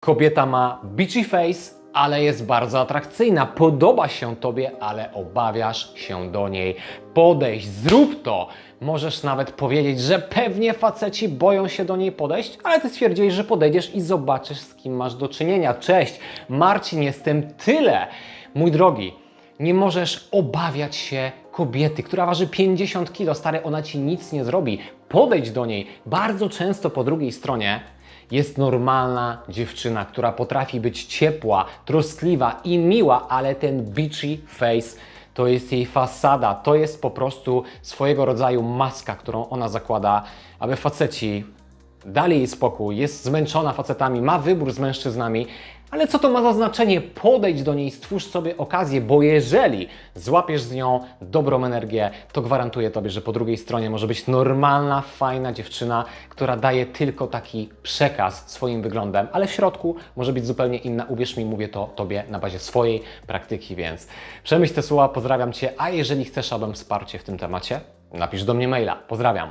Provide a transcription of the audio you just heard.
Kobieta ma beachy face, ale jest bardzo atrakcyjna. Podoba się tobie, ale obawiasz się do niej podejść. Zrób to! Możesz nawet powiedzieć, że pewnie faceci boją się do niej podejść, ale ty stwierdziłeś, że podejdziesz i zobaczysz, z kim masz do czynienia. Cześć, Marcin, jestem tyle. Mój drogi, nie możesz obawiać się kobiety, która waży 50 kg. Stary, ona ci nic nie zrobi. Podejdź do niej. Bardzo często po drugiej stronie jest normalna dziewczyna, która potrafi być ciepła, troskliwa i miła, ale ten beachy face to jest jej fasada, to jest po prostu swojego rodzaju maska, którą ona zakłada, aby faceci dali jej spokój, jest zmęczona facetami, ma wybór z mężczyznami, ale co to ma za znaczenie? Podejdź do niej, stwórz sobie okazję, bo jeżeli złapiesz z nią dobrą energię, to gwarantuję Tobie, że po drugiej stronie może być normalna, fajna dziewczyna, która daje tylko taki przekaz swoim wyglądem, ale w środku może być zupełnie inna. Uwierz mi, mówię to Tobie na bazie swojej praktyki, więc przemyśl te słowa, pozdrawiam Cię, a jeżeli chcesz, abym wsparcie w tym temacie, napisz do mnie maila. Pozdrawiam.